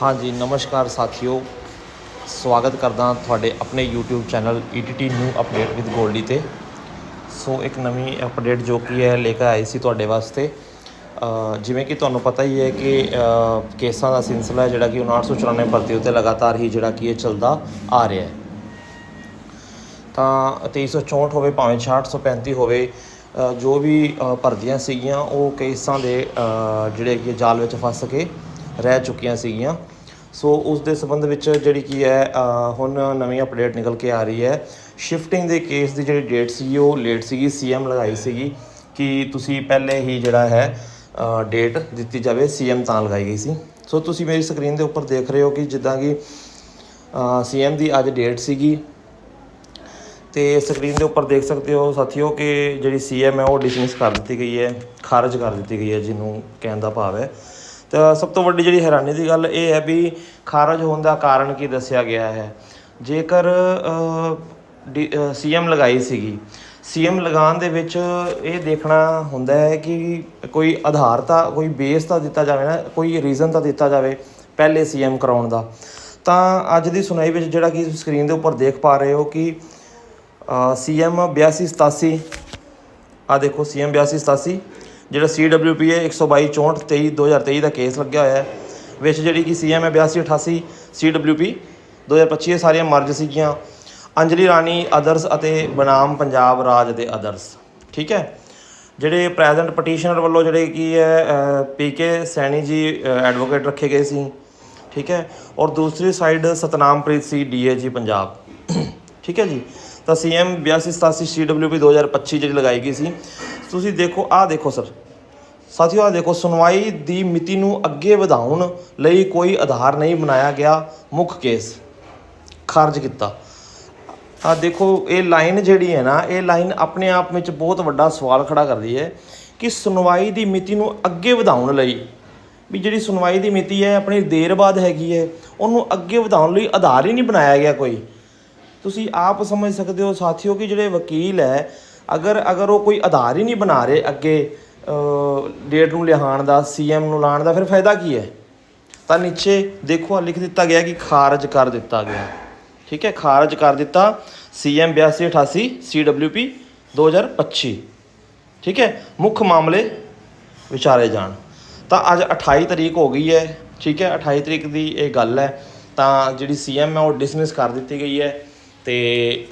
ਹਾਂਜੀ, ਨਮਸਕਾਰ ਸਾਥੀਓ। ਸਵਾਗਤ ਕਰਦਾ ਤੁਹਾਡੇ ਆਪਣੇ YouTube channel ETT new update with Goldy ਤੇ। ਸੋ, ਇੱਕ ਨਵੀਂ ਅਪਡੇਟ ਜੋ ਕੀ ਹੈ ਲੈ ਕੇ ਆਈ ਸੀ ਤੁਹਾਡੇ ਵਾਸਤੇ। ਜਿਵੇਂ ਕਿ ਤੁਹਾਨੂੰ ਪਤਾ ਹੀ ਹੈ ਕਿ ਕੇਸਾਂ ਦਾ ਸਿਲਸਿਲਾ ਜਿਹੜਾ ਕਿ 994 ਭਰਤੀ ਉੱਤੇ ਲਗਾਤਾਰ ਹੀ ਜਿਹੜਾ ਕਿ ਇਹ ਚੱਲਦਾ ਆ ਰਿਹਾ ਹੈ। ਤਾਂ 2364 ਹੋਵੇ, ਭਾਵੇਂ 6635 ਹੋਵੇ ਜੋ ਵੀ ਭਰਤੀਆਂ ਸੀਗੀਆਂ, ਉਹ ਕੇਸਾਂ ਦੇ ਜਿਹੜੇ ਕਿ ਜਾਲ ਵਿੱਚ ਫਸ ਕੇ ਰਹਿ ਚੁੱਕੀਆਂ ਸੀਗੀਆਂ। ਸੋ ਉਸ ਦੇ ਸੰਬੰਧ ਵਿੱਚ ਜਿਹੜੀ ਕੀ ਹੈ ਹੁਣ ਨਵੀਂ ਅਪਡੇਟ ਨਿਕਲ ਕੇ ਆ ਰਹੀ ਹੈ। ਸ਼ਿਫਟਿੰਗ ਦੇ ਕੇਸ ਦੀ ਜਿਹੜੀ ਡੇਟ ਸੀ ਉਹ ਲੇਟ ਸੀਗੀ ਸੀਐਮ ਲਗਾਈ ਸੀਗੀ ਕਿ ਤੁਸੀਂ ਪਹਿਲੇ ਹੀ ਜਿਹੜਾ ਹੈ ਡੇਟ ਦਿੱਤੀ ਜਾਵੇ ਸੀਐਮ ਤਾਂ ਲਗਾਈ ਗਈ ਸੀ। ਸੋ ਤੁਸੀਂ ਮੇਰੀ ਸਕਰੀਨ ਦੇ ਉੱਪਰ ਦੇਖ ਰਹੇ ਹੋ ਕਿ ਜਿੱਦਾਂ ਕਿ ਸੀਐਮ ਦੀ ਅੱਜ ਡੇਟ ਸੀਗੀ। ਤੇ ਸਕਰੀਨ ਦੇ ਉੱਪਰ ਦੇਖ ਸਕਦੇ ਹੋ ਸਾਥੀਓ ਕਿ ਜਿਹੜੀ ਸੀਐਮ ਹੈ, ਉਹ ਡਿਸਮਿਸ ਕਰ ਦਿੱਤੀ ਗਈ ਹੈ, ਖਾਰਜ ਕਰ ਦਿੱਤੀ ਗਈ ਹੈ, ਜਿਹਨੂੰ ਕਹਿਣ ਦਾ ਭਾਵ ਹੈ। ਤਾਂ ਸਭ ਤੋਂ ਵੱਡੀ ਜਿਹੜੀ ਹੈਰਾਨੀ ਦੀ ਗੱਲ ਇਹ ਹੈ ਵੀ ਖਾਰਜ ਹੋਣ ਦਾ ਕਾਰਨ ਕੀ ਦੱਸਿਆ ਗਿਆ ਹੈ। ਜੇਕਰ ਸੀਐਮ ਲਗਾਈ ਸੀਗੀ, ਸੀਐਮ ਲਗਾਉਣ ਦੇ ਵਿੱਚ ਇਹ ਦੇਖਣਾ ਹੁੰਦਾ ਹੈ ਕਿ ਕੋਈ ਆਧਾਰ ਤਾਂ, ਕੋਈ ਬੇਸ ਤਾਂ ਦਿੱਤਾ ਜਾਵੇ ਨਾ, ਕੋਈ ਰੀਜ਼ਨ ਤਾਂ ਦਿੱਤਾ ਜਾਵੇ ਪਹਿਲੇ ਸੀਐਮ ਕਰਾਉਣ ਦਾ। ਤਾਂ ਅੱਜ ਦੀ ਸੁਣਾਈ ਵਿੱਚ ਜਿਹੜਾ ਕਿ ਸਕਰੀਨ ਦੇ ਉੱਪਰ ਦੇਖ ਪਾ ਰਹੇ ਹੋ ਕਿ ਸੀਐਮ 8287 ਆ ਦੇਖੋ, ਸੀਐਮ 8287 ਜਿਹੜਾ ਸੀਡਬਲਯੂਪੀ ਹੈ 122 64 23 2023 ਦਾ ਕੇਸ ਲੱਗਿਆ ਹੋਇਆ ਹੈ, ਵਿੱਚ ਜਿਹੜੀ ਕਿ ਸੀਐਮ ਹੈ 8288 ਸੀਡਬਲਯੂਪੀ 2025 ਇਹ ਸਾਰੀਆਂ ਮਰਜ ਸੀਗੀਆਂ। ਅੰਜਲੀ ਰਾਣੀ ਅਦਰਸ ਅਤੇ ਬਨਾਮ ਪੰਜਾਬ ਰਾਜ ਦੇ ਅਦਰਸ ਠੀਕ ਹੈ? ਜਿਹੜੇ ਪ੍ਰੈਜ਼ੈਂਟ ਪਟੀਸ਼ਨਰ ਵੱਲੋਂ ਜਿਹੜੇ ਕੀ ਹੈ ਪੀਕੇ ਸੈਣੀ ਜੀ ਐਡਵੋਕੇਟ ਰੱਖੇ ਗਏ ਸੀ। ਠੀਕ ਹੈ? ਔਰ ਦੂਸਰੀ ਸਾਈਡ ਸਤਨਾਮਪ੍ਰੀਤ ਸੀ ਡੀਏਜੀ ਪੰਜਾਬ। ਠੀਕ ਹੈ ਜੀ? ਤਾਂ ਸੀਐਮ 8287 ਸੀਡਬਲਯੂਪੀ 2025 ਜਿਹੜੀ ਲਗਾਈ ਗਈ ਸੀ ਤੁਸੀਂ ਦੇਖੋ, ਆਹ ਦੇਖੋ ਸਰ। ਸਾਥੀਓ, ਆਹ ਦੇਖੋ, ਸੁਣਵਾਈ ਦੀ ਮਿਤੀ ਨੂੰ ਅੱਗੇ ਵਧਾਉਣ ਲਈ ਕੋਈ ਆਧਾਰ ਨਹੀਂ ਬਣਾਇਆ ਗਿਆ, ਮੁੱਖ ਕੇਸ ਖਾਰਜ ਕੀਤਾ। ਆ ਦੇਖੋ, ਇਹ ਲਾਈਨ ਜਿਹੜੀ ਹੈ ਨਾ, ਇਹ ਲਾਈਨ ਆਪਣੇ ਆਪ ਵਿੱਚ ਬਹੁਤ ਵੱਡਾ ਸਵਾਲ ਖੜਾ ਕਰਦੀ ਹੈ ਕਿ ਸੁਣਵਾਈ ਦੀ ਮਿਤੀ ਨੂੰ ਅੱਗੇ ਵਧਾਉਣ ਲਈ, ਵੀ ਜਿਹੜੀ ਸੁਣਵਾਈ ਦੀ ਮਿਤੀ ਹੈ, ਆਪਣੀ ਦੇਰ ਬਾਅਦ ਹੈਗੀ ਹੈ, ਉਹਨੂੰ ਅੱਗੇ ਵਧਾਉਣ ਲਈ ਆਧਾਰ ਹੀ ਨਹੀਂ ਬਣਾਇਆ ਗਿਆ ਕੋਈ। ਤੁਸੀਂ ਆਪ ਸਮਝ ਸਕਦੇ ਹੋ ਸਾਥੀਓ ਕਿ ਜਿਹੜੇ ਵਕੀਲ ਹੈ ਅਗਰ ਅਗਰ ਉਹ ਕੋਈ ਆਧਾਰ ਹੀ ਨਹੀਂ ਬਣਾ ਰਹੇ ਅੱਗੇ ਡੇਟ ਨੂੰ ਲਿਹਾਣ ਦਾ ਸੀਐਮ ਨੂੰ ਲਾਣ ਦਾ, ਫਿਰ ਫਾਇਦਾ ਕੀ ਹੈ? ਤਾਂ ਨੀਚੇ ਦੇਖੋ ਲਿਖ ਦਿੱਤਾ ਗਿਆ ਕਿ ਖਾਰਜ ਕਰ ਦਿੱਤਾ ਗਿਆ। ਠੀਕ ਹੈ, ਖਾਰਜ ਕਰ ਦਿੱਤਾ ਸੀਐਮ 8288 ਸੀਡਬਲਯੂਪੀ 2025 ਠੀਕ ਹੈ, ਮੁੱਖ ਮਾਮਲੇ ਵਿਚਾਰੇ ਜਾਣ। ਤਾਂ ਅੱਜ 28 ਤਰੀਕ ਹੋ ਗਈ ਹੈ। ਠੀਕ ਹੈ 28 ਤਰੀਕ ਦੀ ਇਹ ਗੱਲ ਹੈ। ਤਾਂ ਜਿਹੜੀ ਸੀਐਮ ਹੈ, ਉਹ ਡਿਸਮਿਸ ਕਰ ਦਿੱਤੀ ਗਈ ਹੈ। ਤੇ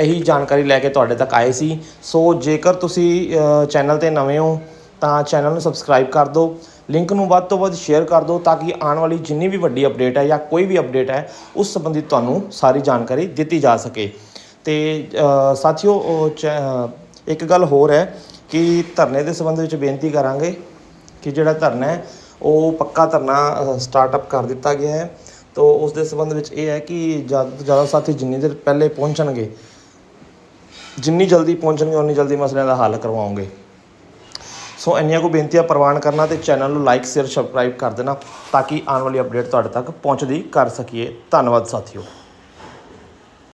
ਇਹੀ ਜਾਣਕਾਰੀ ਲੈ ਕੇ ਤੁਹਾਡੇ ਤੱਕ ਆਏ ਸੀ। ਸੋ ਜੇਕਰ ਤੁਸੀਂ ਚੈਨਲ ਤੇ ਨਵੇਂ ਹੋ, ਤਾਂ ਚੈਨਲ ਨੂੰ ਸਬਸਕ੍ਰਾਈਬ ਕਰ ਦਿਓ। ਲਿੰਕ ਨੂੰ ਵੱਧ ਤੋਂ ਵੱਧ ਸ਼ੇਅਰ ਕਰ ਦਿਓ ਤਾਂ ਕਿ ਆਉਣ ਵਾਲੀ ਜਿੰਨੀ ਵੀ ਵੱਡੀ ਅਪਡੇਟ ਹੈ ਜਾਂ ਕੋਈ ਵੀ ਅਪਡੇਟ ਹੈ, ਉਸ ਸੰਬੰਧੀ ਤੁਹਾਨੂੰ ਸਾਰੀ ਜਾਣਕਾਰੀ ਦਿੱਤੀ ਜਾ ਸਕੇ। ਤੇ ਸਾਥੀਓ ਚੈ- ਇੱਕ ਗੱਲ ਹੋਰ ਹੈ ਕਿ ਧਰਨੇ ਦੇ ਸੰਬੰਧ ਵਿੱਚ ਬੇਨਤੀ ਕਰਾਂਗੇ ਕਿ ਜਿਹੜਾ ਧਰਨਾ ਹੈ, ਉਹ ਪੱਕਾ ਧਰਨਾ ਸਟਾਰਟਅਪ ਕਰ ਦਿੱਤਾ ਗਿਆ ਹੈ। ਤੋ ਉਸ ਦੇ ਸੰਬੰਧ ਵਿੱਚ ਇਹ ਹੈ ਕਿ ਜ਼ਿਆਦਾ ਤੋਂ ਜ਼ਿਆਦਾ ਸਾਥੀ ਜਿੰਨੀ ਦੇਰ ਪਹਿਲੇ ਪਹੁੰਚਣਗੇ ਜਿੰਨੀ ਜਲਦੀ ਪਹੁੰਚਣਗੇ, ਉਨੀ ਜਲਦੀ ਮਸਲਿਆਂ ਦਾ ਹੱਲ ਕਰਵਾਉਂਗੇ। ਸੋ ਇੰਨੀਆਂ ਕੋ ਬੇਨਤੀਆਂ ਪ੍ਰਵਾਨ ਕਰਨਾ ਤੇ ਚੈਨਲ ਨੂੰ ਲਾਈਕ ਸ਼ੇਅਰ ਸਬਸਕ੍ਰਾਈਬ ਕਰ ਦੇਣਾ ਤਾਂ ਕਿ ਆਉਣ ਵਾਲੀ ਅਪਡੇਟ ਤੁਹਾਡੇ ਤੱਕ ਪਹੁੰਚਦੀ ਕਰ ਸਕੀਏ। ਧੰਨਵਾਦ ਸਾਥੀਓ।